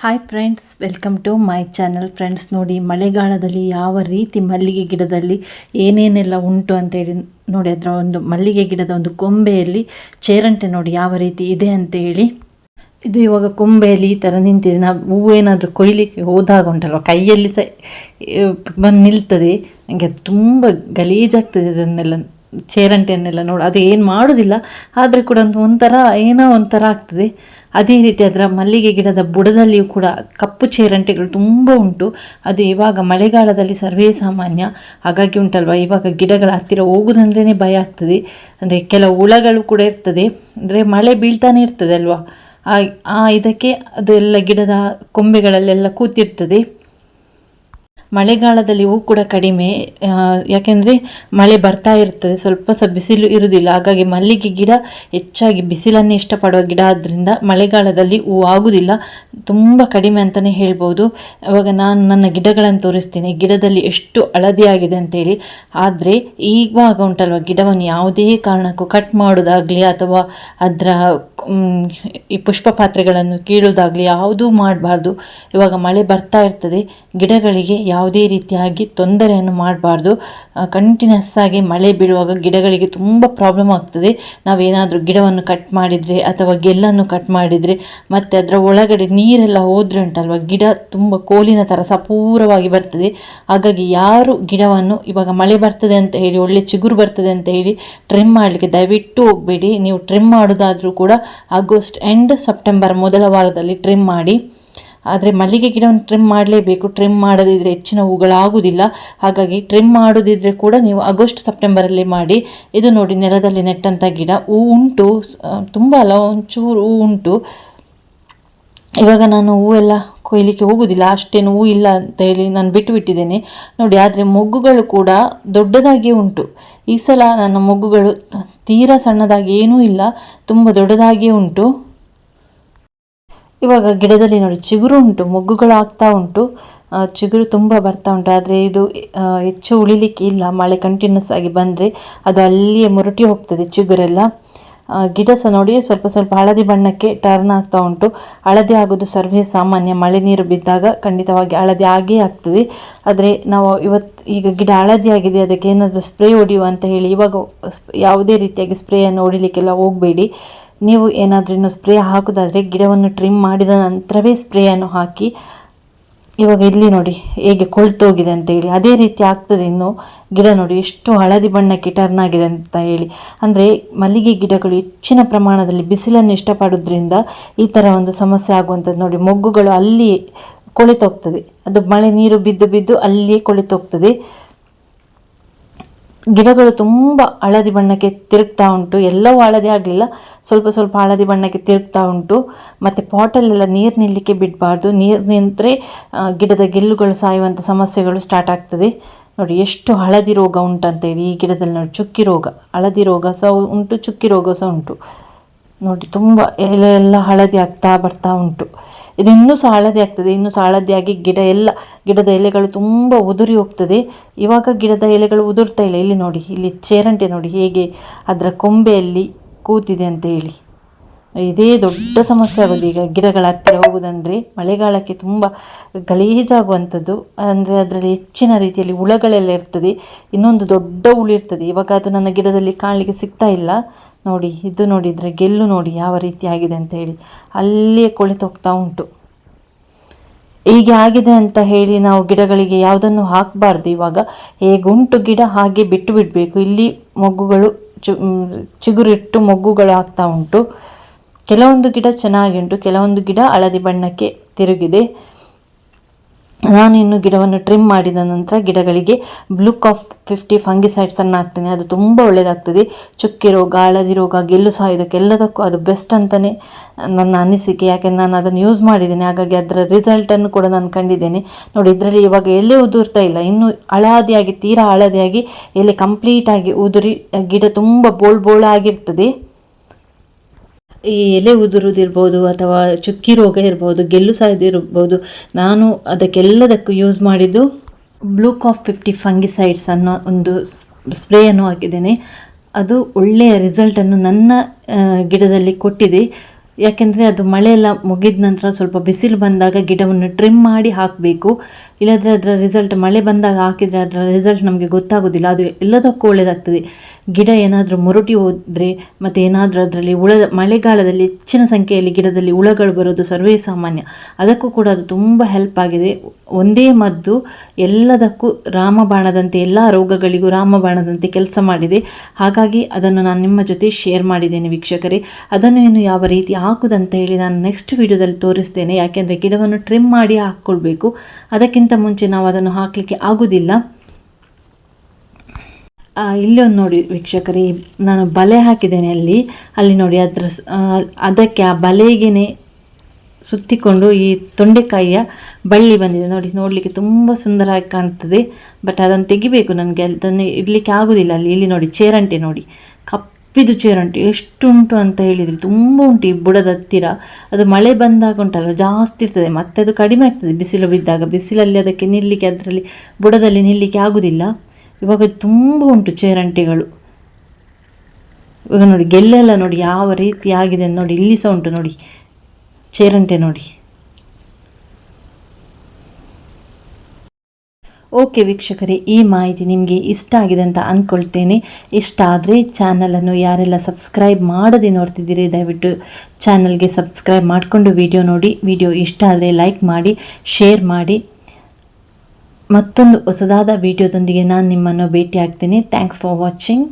Hi friends welcome to my channel friends ನೋಡಿ, ಮಳೆಗಾಲದಲ್ಲಿ ಯಾವ ರೀತಿ ಮಲ್ಲಿಗೆ ಗಿಡದಲ್ಲಿ ಏನೇನೆಲ್ಲ ಉಂಟು ಅಂತೇಳಿ ನೋಡಿ, ಅದರ ಒಂದು ಮಲ್ಲಿಗೆ ಗಿಡದ ಒಂದು ಕೊಂಬೆಯಲ್ಲಿ ಚೇರಂಟೆ ನೋಡಿ ಯಾವ ರೀತಿ ಇದೆ ಅಂತ ಹೇಳಿ. ಇದು ಇವಾಗ ಕೊಂಬೆಯಲ್ಲಿ ಈ ಥರ ನಿಂತಿದೆ. ನಾವು ಹೂವೇನಾದರೂ ಕೊಯ್ಲಿಕ್ಕೆ ಹೋದಾಗ ಉಂಟಲ್ವ? ಕೈಯಲ್ಲಿ ಸಹ ಬಂದು ನಿಲ್ತದೆ. ನನಗೆ ತುಂಬ ಗಲೀಜಾಗ್ತದೆ ಅದನ್ನೆಲ್ಲ ಚೇರಂಟೆಯನ್ನೆಲ್ಲ ನೋಡಿ. ಅದು ಏನು ಮಾಡೋದಿಲ್ಲ, ಆದರೆ ಕೂಡ ಒಂದು ಒಂಥರ ಏನೋ ಒಂಥರ ಆಗ್ತದೆ. ಅದೇ ರೀತಿ ಅದರ ಮಲ್ಲಿಗೆ ಗಿಡದ ಬುಡದಲ್ಲಿಯೂ ಕೂಡ ಕಪ್ಪು ಚೇರಂಟೆಗಳು ತುಂಬ ಉಂಟು. ಅದು ಇವಾಗ ಮಳೆಗಾಲದಲ್ಲಿ ಸರ್ವೇ ಸಾಮಾನ್ಯ. ಹಾಗಾಗಿ ಉಂಟಲ್ವ, ಇವಾಗ ಗಿಡಗಳ ಹತ್ತಿರ ಹೋಗುದಂದ್ರೇ ಭಯ ಆಗ್ತದೆ. ಅಂದರೆ ಕೆಲವು ಹುಳಗಳು ಕೂಡ ಇರ್ತದೆ. ಅಂದರೆ ಮಳೆ ಬೀಳ್ತಾನೆ ಇರ್ತದೆ ಅಲ್ವಾ? ಆ ಇದಕ್ಕೆ ಅದು ಎಲ್ಲ ಗಿಡದ ಕೊಂಬೆಗಳಲ್ಲೆಲ್ಲ ಕೂತಿರ್ತದೆ. ಮಳೆಗಾಲದಲ್ಲಿ ಹೂ ಕೂಡ ಕಡಿಮೆ ಯಾಕೆಂದರೆ ಮಳೆ ಬರ್ತಾ ಇರ್ತದೆ, ಸ್ವಲ್ಪ ಸಹ ಬಿಸಿಲು ಇರುವುದಿಲ್ಲ. ಹಾಗಾಗಿ ಮಲ್ಲಿಗೆ ಗಿಡ ಹೆಚ್ಚಾಗಿ ಬಿಸಿಲನ್ನೇ ಇಷ್ಟಪಡುವ ಗಿಡ ಆದ್ದರಿಂದ ಮಳೆಗಾಲದಲ್ಲಿ ಹೂ ಆಗುವುದಿಲ್ಲ. ತುಂಬ ಕಡಿಮೆ ಅಂತಲೇ ಹೇಳ್ಬೋದು. ಅವಾಗ ನಾನು ನನ್ನ ಗಿಡಗಳನ್ನು ತೋರಿಸ್ತೀನಿ. ಗಿಡದಲ್ಲಿ ಎಷ್ಟು ಹಳದಿಯಾಗಿದೆ ಅಂತೇಳಿ. ಆದರೆ ಈಗ ಉಂಟಲ್ವ, ಗಿಡವನ್ನು ಯಾವುದೇ ಕಾರಣಕ್ಕೂ ಕಟ್ ಮಾಡೋದಾಗಲಿ ಅಥವಾ ಅದರ ಈ ಪುಷ್ಪ ಪಾತ್ರೆಗಳನ್ನು ಕೀಳೋದಾಗಲಿ ಯಾವುದೂ ಮಾಡಬಾರ್ದು. ಇವಾಗ ಮಳೆ ಬರ್ತಾ ಇರ್ತದೆ, ಗಿಡಗಳಿಗೆ ಯಾವುದೇ ರೀತಿಯಾಗಿ ತೊಂದರೆಯನ್ನು ಮಾಡಬಾರ್ದು. ಕಂಟಿನ್ಯೂಸ್ ಆಗಿ ಮಳೆ ಬೀಳುವಾಗ ಗಿಡಗಳಿಗೆ ತುಂಬ ಪ್ರಾಬ್ಲಮ್ ಆಗ್ತದೆ. ನಾವೇನಾದರೂ ಗಿಡವನ್ನು ಕಟ್ ಮಾಡಿದರೆ ಅಥವಾ ಗೆಲ್ಲನ್ನು ಕಟ್ ಮಾಡಿದರೆ ಮತ್ತು ಅದರ ಒಳಗಡೆ ನೀರೆಲ್ಲ ಹೋದರೆ ಉಂಟಲ್ವ, ಗಿಡ ತುಂಬ ಕೋಲಿನ ಥರ ಸಪೂರವಾಗಿ ಬರ್ತದೆ. ಹಾಗಾಗಿ ಯಾರು ಗಿಡವನ್ನು ಇವಾಗ ಮಳೆ ಬರ್ತದೆ ಅಂತ ಹೇಳಿ, ಒಳ್ಳೆ ಚಿಗುರು ಬರ್ತದೆ ಅಂತ ಹೇಳಿ ಟ್ರಿಮ್ ಮಾಡಲಿಕ್ಕೆ ದಯವಿಟ್ಟು ಹೋಗಬೇಡಿ. ನೀವು ಟ್ರಿಮ್ ಮಾಡೋದಾದರೂ ಕೂಡ ಆಗಸ್ಟ್ ಎಂಡ್ ಸೆಪ್ಟೆಂಬರ್ ಮೊದಲ ವಾರದಲ್ಲಿ ಟ್ರಿಮ್ ಮಾಡಿ. ಆದರೆ ಮಲ್ಲಿಗೆ ಗಿಡವನ್ನು ಟ್ರಿಮ್ ಮಾಡಲೇಬೇಕು. ಟ್ರಿಮ್ ಮಾಡದಿದ್ದರೆ ಹೆಚ್ಚಿನ ಹೂಗಳಾಗುವುದಿಲ್ಲ. ಹಾಗಾಗಿ ಟ್ರಿಮ್ ಮಾಡೋದಿದ್ರೆ ಕೂಡ ನೀವು ಆಗಸ್ಟ್ ಸೆಪ್ಟೆಂಬರಲ್ಲಿ ಮಾಡಿ. ಇದು ನೋಡಿ ನೆಲದಲ್ಲಿ ನೆಟ್ಟಂಥ ಗಿಡ. ಹೂ ಉಂಟು. ತುಂಬ ಅಲ್ಲ, ಒಂಚೂರು ಹೂ ಉಂಟು. ಇವಾಗ ನಾನು ಹೂವೆಲ್ಲ ಕೊಯ್ಲಿಕ್ಕೆ ಹೋಗುವುದಿಲ್ಲ ಅಷ್ಟೇನು ಇಲ್ಲ ಅಂತ ಹೇಳಿ ನಾನು ಬಿಟ್ಟು ಬಿಟ್ಟಿದ್ದೇನೆ ನೋಡಿ, ಆದರೆ ಮೊಗ್ಗುಗಳು ಕೂಡ ದೊಡ್ಡದಾಗಿಯೇ ಉಂಟು. ಈ ಸಲ ನನ್ನ ಮೊಗ್ಗುಗಳು ತೀರಾ ಸಣ್ಣದಾಗಿ ಏನೂ ಇಲ್ಲ, ತುಂಬ ದೊಡ್ಡದಾಗಿಯೇ ಉಂಟು. ಇವಾಗ ಗಿಡದಲ್ಲಿ ನೋಡಿ, ಚಿಗುರು ಉಂಟು, ಮೊಗ್ಗುಗಳು ಆಗ್ತಾ ಉಂಟು. ಚಿಗುರು ತುಂಬ ಬರ್ತಾ ಉಂಟು. ಆದರೆ ಇದು ಹೆಚ್ಚು ಉಳಿಲಿಕ್ಕೆ ಇಲ್ಲ. ಮಳೆ ಕಂಟಿನ್ಯೂಸ್ ಆಗಿ ಬಂದರೆ ಅದು ಅಲ್ಲಿಯೇ ಮುರುಟಿ ಹೋಗ್ತದೆ ಚಿಗುರೆಲ್ಲ. ಗಿಡ ಸಹ ನೋಡಿ ಸ್ವಲ್ಪ ಸ್ವಲ್ಪ ಹಳದಿ ಬಣ್ಣಕ್ಕೆ ಟರ್ನ್ ಆಗ್ತಾ ಉಂಟು. ಹಳದಿ ಆಗೋದು ಸರ್ವೇ ಸಾಮಾನ್ಯ. ಮಳೆ ನೀರು ಬಿದ್ದಾಗ ಖಂಡಿತವಾಗಿ ಹಳದಿ ಆಗೇ ಆಗ್ತದೆ. ಆದರೆ ನಾವು ಇವತ್ತು ಈಗ ಗಿಡ ಹಳದಿ ಆಗಿದೆ, ಅದಕ್ಕೆ ಏನಾದರೂ ಸ್ಪ್ರೇ ಹೊಡೆಯುವ ಅಂತ ಹೇಳಿ ಇವಾಗ ಯಾವುದೇ ರೀತಿಯಾಗಿ ಸ್ಪ್ರೇಯನ್ನು ಹೊಡಿಲಿಕ್ಕೆಲ್ಲ ಹೋಗಬೇಡಿ. ನೀವು ಏನಾದರೂ ಇನ್ನು ಸ್ಪ್ರೇ ಹಾಕೋದಾದರೆ ಗಿಡವನ್ನು ಟ್ರಿಮ್ ಮಾಡಿದ ನಂತರವೇ ಸ್ಪ್ರೇಯನ್ನು ಹಾಕಿ ಇವಾಗ ಇಲ್ಲಿ ನೋಡಿ ಹೇಗೆ ಕೊಳ್ತೋಗಿದೆ ಅಂತ ಹೇಳಿ. ಅದೇ ರೀತಿ ಆಗ್ತದೆ ಇನ್ನು ಗಿಡ ನೋಡಿ ಎಷ್ಟು ಹಳದಿ ಬಣ್ಣಕ್ಕೆ ಟರ್ನ್ ಆಗಿದೆ ಅಂತ ಹೇಳಿ. ಅಂದರೆ ಮಲ್ಲಿಗೆ ಗಿಡಗಳು ಹೆಚ್ಚಿನ ಪ್ರಮಾಣದಲ್ಲಿ ಬಿಸಿಲನ್ನು ಇಷ್ಟಪಡೋದ್ರಿಂದ ಈ ಥರ ಒಂದು ಸಮಸ್ಯೆ ಆಗುವಂಥದ್ದು ನೋಡಿ. ಮೊಗ್ಗುಗಳು ಅಲ್ಲಿ ಕೊಳೆತೋಗ್ತದೆ. ಅದು ಮಳೆ ನೀರು ಬಿದ್ದು ಬಿದ್ದು ಅಲ್ಲಿಯೇ ಕೊಳಿತೋಗ್ತದೆ. ಗಿಡಗಳು ತುಂಬ ಹಳದಿ ಬಣ್ಣಕ್ಕೆ ತಿರುಗ್ತಾ ಉಂಟು. ಎಲ್ಲವೂ ಹಳದಿ ಆಗಲಿಲ್ಲ. ಸ್ವಲ್ಪ ಸ್ವಲ್ಪ ಹಳದಿ ಬಣ್ಣಕ್ಕೆ ತಿರುಗ್ತಾ ಉಂಟು. ಮತ್ತು ಪಾಟಲ್ಲೆಲ್ಲ ನೀರು ನಿಲ್ಲಿಕ್ಕೆ ಬಿಡಬಾರ್ದು. ನೀರು ನಿಂತರೆ ಗಿಡದ ಗೆಲ್ಲುಗಳು ಸಾಯುವಂಥ ಸಮಸ್ಯೆಗಳು ಸ್ಟಾರ್ಟ್ ಆಗ್ತದೆ. ನೋಡಿ, ಎಷ್ಟು ಹಳದಿ ರೋಗ ಉಂಟಂತೇಳಿ ಈ ಗಿಡದಲ್ಲಿ ನೋಡಿ. ಚುಕ್ಕಿ ರೋಗ, ಹಳದಿ ರೋಗ ಸಹ ಉಂಟು, ಚುಕ್ಕಿ ರೋಗ ಸಹ ಉಂಟು. ನೋಡಿ, ತುಂಬ ಎಲೆ ಎಲ್ಲ ಹಳದಿ ಆಗ್ತಾ ಬರ್ತಾ ಉಂಟು. ಇದು ಇನ್ನೂ ಸಹ ಹಳದಿ ಆಗ್ತದೆ, ಇನ್ನೂ ಸಹ ಹಳದಿಯಾಗಿ ಗಿಡ ಎಲ್ಲ, ಗಿಡದ ಎಲೆಗಳು ತುಂಬ ಉದುರಿ ಹೋಗ್ತದೆ. ಇವಾಗ ಗಿಡದ ಎಲೆಗಳು ಉದುರ್ತಾ ಇಲ್ಲ. ಇಲ್ಲಿ ನೋಡಿ, ಇಲ್ಲಿ ಚೇರಂಟೆ ನೋಡಿ, ಹೇಗೆ ಅದರ ಕೊಂಬೆಯಲ್ಲಿ ಕೂತಿದೆ ಅಂತ ಹೇಳಿ. ಇದೇ ದೊಡ್ಡ ಸಮಸ್ಯೆ ಆಗೋದು ಈಗ ಗಿಡಗಳ ಹತ್ತಿರ ಹೋಗುವುದಂದರೆ ಮಳೆಗಾಲಕ್ಕೆ ತುಂಬ ಗಲೀಜಾಗುವಂಥದ್ದು. ಅಂದರೆ ಅದರಲ್ಲಿ ಹೆಚ್ಚಿನ ರೀತಿಯಲ್ಲಿ ಹುಳಗಳೆಲ್ಲ ಇರ್ತದೆ. ಇನ್ನೊಂದು ದೊಡ್ಡ ಹುಳು ಇರ್ತದೆ. ಇವಾಗ ಅದು ನನ್ನ ಗಿಡದಲ್ಲಿ ಕಾಣಲಿಕ್ಕೆ ಸಿಗ್ತಾ ಇಲ್ಲ. ನೋಡಿ, ಇದು ನೋಡಿದರೆ ಗೆಲ್ಲು ನೋಡಿ ಯಾವ ರೀತಿ ಆಗಿದೆ ಅಂತ ಹೇಳಿ. ಅಲ್ಲಿಯೇ ಕೊಳೆತೋಗ್ತಾ ಉಂಟು. ಹೀಗೆ ಆಗಿದೆ ಅಂತ ಹೇಳಿ ನಾವು ಗಿಡಗಳಿಗೆ ಯಾವುದನ್ನು ಹಾಕಬಾರ್ದು ಇವಾಗ. ಹೇಗುಂಟು ಗಿಡ ಹಾಗೆ ಬಿಟ್ಟು ಬಿಡಬೇಕು. ಇಲ್ಲಿ ಮೊಗ್ಗುಗಳು ಚು ಚಿಗುರಿಟ್ಟು ಮೊಗ್ಗುಗಳು ಆಗ್ತಾ ಉಂಟು. ಕೆಲವೊಂದು ಗಿಡ ಚೆನ್ನಾಗಿ ಉಂಟು, ಕೆಲವೊಂದು ಗಿಡ ಹಳದಿ ಬಣ್ಣಕ್ಕೆ ತಿರುಗಿದೆ. ನಾನು ಇನ್ನು ಗಿಡವನ್ನು ಟ್ರಿಮ್ ಮಾಡಿದ ನಂತರ ಗಿಡಗಳಿಗೆ ಬ್ಲೂ ಕಾಫ್ ಫಿಫ್ಟಿ ಫಂಗಿಸೈಡ್ಸನ್ನು ಹಾಕ್ತೇನೆ. ಅದು ತುಂಬ ಒಳ್ಳೆಯದಾಗ್ತದೆ ಚುಕ್ಕೆ ರೋಗ, ಹಳದಿ ರೋಗ, ಗೆಲ್ಲು ಸಹ ಇದಕ್ಕೆಲ್ಲದಕ್ಕೂ ಅದು ಬೆಸ್ಟ್ ಅಂತಲೇ ನನ್ನ ಅನಿಸಿಕೆ. ಯಾಕೆಂದ್ರೆ ನಾನು ಅದನ್ನು ಯೂಸ್ ಮಾಡಿದ್ದೇನೆ. ಹಾಗಾಗಿ ಅದರ ರಿಸಲ್ಟನ್ನು ಕೂಡ ನಾನು ಕಂಡಿದ್ದೇನೆ. ನೋಡಿ, ಇದರಲ್ಲಿ ಇವಾಗ ಎಲೆ ಉದುರ್ತಾ ಇಲ್ಲ. ಇನ್ನು ಹಳದಿಯಾಗಿ, ತೀರಾ ಹಳದಿಯಾಗಿ ಎಲೆ ಕಂಪ್ಲೀಟಾಗಿ ಉದುರಿ, ಗಿಡ ತುಂಬ ಬೋಳ್ ಬೋಳಾಗಿರ್ತದೆ ಈ ಎಲೆ ಉದುರುದಿರ್ಬೋದು ಅಥವಾ ಚುಕ್ಕಿ ರೋಗ ಇರ್ಬೋದು, ಗೆಲ್ಲು ಸಾಯೋದಿರ್ಬೋದು ನಾನು ಅದಕ್ಕೆಲ್ಲದಕ್ಕೂ ಯೂಸ್ ಮಾಡಿದ್ದು ಬ್ಲೂ ಕಾಫ್ ಫಿಫ್ಟಿ ಫಂಗಿಸೈಡ್ಸ್ ಅನ್ನೋ ಒಂದು ಸ್ಪ್ರೇಯನ್ನು ಹಾಕಿದ್ದೇನೆ. ಅದು ಒಳ್ಳೆಯ ರಿಸಲ್ಟನ್ನು ನನ್ನ ಗಿಡದಲ್ಲಿ ಕೊಟ್ಟಿದೆ. ಯಾಕೆಂದರೆ ಅದು ಮಳೆ ಎಲ್ಲ ಮುಗಿದ ನಂತರ ಸ್ವಲ್ಪ ಬಿಸಿಲು ಬಂದಾಗ ಗಿಡವನ್ನು ಟ್ರಿಮ್ ಮಾಡಿ ಹಾಕಬೇಕು. ಇಲ್ಲದ್ರೆ ಅದರ ರಿಸಲ್ಟ್ ಮಳೆ ಬಂದಾಗ ಹಾಕಿದರೆ ಅದರ ರಿಸಲ್ಟ್ ನಮಗೆ ಗೊತ್ತಾಗೋದಿಲ್ಲ. ಅದು ಎಲ್ಲದಕ್ಕೂ ಒಳ್ಳೆಯದಾಗ್ತದೆ ಗಿಡ ಏನಾದರೂ ಮುರುಟಿ ಹೋದರೆ ಮತ್ತು ಏನಾದರೂ ಅದರಲ್ಲಿ ಹುಳ, ಮಳೆಗಾಲದಲ್ಲಿ ಹೆಚ್ಚಿನ ಸಂಖ್ಯೆಯಲ್ಲಿ ಗಿಡದಲ್ಲಿ ಹುಳಗಳು ಬರೋದು ಸರ್ವೇ ಸಾಮಾನ್ಯ. ಅದಕ್ಕೂ ಕೂಡ ಅದು ತುಂಬ ಹೆಲ್ಪ್ ಆಗಿದೆ. ಒಂದೇ ಮದ್ದು ಎಲ್ಲದಕ್ಕೂ ರಾಮಬಾಣದಂತೆ, ಎಲ್ಲ ರೋಗಗಳಿಗೂ ರಾಮಬಾಣದಂತೆ ಕೆಲಸ ಮಾಡಿದೆ. ಹಾಗಾಗಿ ಅದನ್ನು ನಾನು ನಿಮ್ಮ ಜೊತೆ ಶೇರ್ ಮಾಡಿದ್ದೇನೆ ವೀಕ್ಷಕರೇ. ಅದನ್ನು ಇನ್ನು ಯಾವ ರೀತಿ ಹಾಕುದಂತ ಹೇಳಿ ನಾನು ನೆಕ್ಸ್ಟ್ ವಿಡಿಯೋದಲ್ಲಿ ತೋರಿಸ್ತೇನೆ. ಯಾಕೆಂದರೆ ಗಿಡವನ್ನು ಟ್ರಿಮ್ ಮಾಡಿ ಹಾಕ್ಕೊಳ್ಬೇಕು. ಅದಕ್ಕಿಂತ ಮುಂಚೆ ನಾವು ಅದನ್ನು ಹಾಕಲಿಕ್ಕೆ ಆಗುವುದಿಲ್ಲ ಇಲ್ಲಿ ನೋಡಿ ವೀಕ್ಷಕರೇ. ನಾನು ಬಲೆ ಹಾಕಿದ್ದೇನೆ ಅಲ್ಲಿ. ಅಲ್ಲಿ ನೋಡಿ ಅದರ ಅದಕ್ಕೆ ಆ ಬಲೆಗೇನೆ ಸುತ್ತಿಕೊಂಡು ಈ ತೊಂಡೆಕಾಯಿಯ ಬಳ್ಳಿ ಬಂದಿದೆ. ನೋಡಿ, ನೋಡಲಿಕ್ಕೆ ತುಂಬ ಸುಂದರವಾಗಿ ಕಾಣ್ತದೆ. ಬಟ್ ಅದನ್ನು ತೆಗಿಬೇಕು ನನಗೆ. ಅದನ್ನು ಇಡಲಿಕ್ಕೆ ಆಗೋದಿಲ್ಲ ಅಲ್ಲಿ. ಇಲ್ಲಿ ನೋಡಿ, ಚೇರಂಟೆ ನೋಡಿ. ಕಪ್ಪಿದು ಚೇರಂಟೆ. ಎಷ್ಟು ಉಂಟು ಅಂತ ಹೇಳಿದರೆ. ತುಂಬ ಉಂಟು ಈ ಬುಡದ ಹತ್ತಿರ. ಅದು ಮಳೆ ಬಂದಾಗ ಉಂಟಲ್ಲ ಜಾಸ್ತಿ ಇರ್ತದೆ. ಮತ್ತೆ ಅದು ಕಡಿಮೆ ಆಗ್ತದೆ. ಬಿಸಿಲು ಬಿದ್ದಾಗ. ಬಿಸಿಲಲ್ಲಿ ಅದಕ್ಕೆ ನಿಲ್ಲಿಕ್ಕೆ, ಅದರಲ್ಲಿ ಬುಡದಲ್ಲಿ ನಿಲ್ಲಿಕ್ಕೆ ಆಗೋದಿಲ್ಲ. ಇವಾಗ ತುಂಬ ಉಂಟು ಚೇರಂಟೆಗಳು. ಇವಾಗ ನೋಡಿ, ಗೆಲ್ಲೆಲ್ಲ ನೋಡಿ ಯಾವ ರೀತಿ ಆಗಿದೆ ನೋಡಿ. ಇಲ್ಲಿ ಸಹ ಉಂಟು ನೋಡಿ. ಚೇರಂಟೆ ನೋಡಿ. ಓಕೆ ವೀಕ್ಷಕರೇ, ಈ ಮಾಹಿತಿ ನಿಮಗೆ ಇಷ್ಟ ಆಗಿದೆ ಅಂತ ಅಂದ್ಕೊಳ್ತೇನೆ ಇಷ್ಟ ಆದರೆ ಚಾನಲನ್ನು ಯಾರೆಲ್ಲ ಸಬ್ಸ್ಕ್ರೈಬ್ ಮಾಡದೆ ನೋಡ್ತಿದ್ದೀರಿ, ದಯವಿಟ್ಟು ಚಾನಲ್ಗೆ ಸಬ್ಸ್ಕ್ರೈಬ್ ಮಾಡಿಕೊಂಡು ವಿಡಿಯೋ ನೋಡಿ. ವಿಡಿಯೋ ಇಷ್ಟ ಆದರೆ ಲೈಕ್ ಮಾಡಿ ಶೇರ್ ಮಾಡಿ. ಮತ್ತೊಂದು ಹೊಸದಾದ ವಿಡಿಯೋದೊಂದಿಗೆ ನಾನು ನಿಮ್ಮನ್ನು ಭೇಟಿ ಆಗ್ತೇನೆ ಥ್ಯಾಂಕ್ಸ್ ಫಾರ್ ವಾಚಿಂಗ್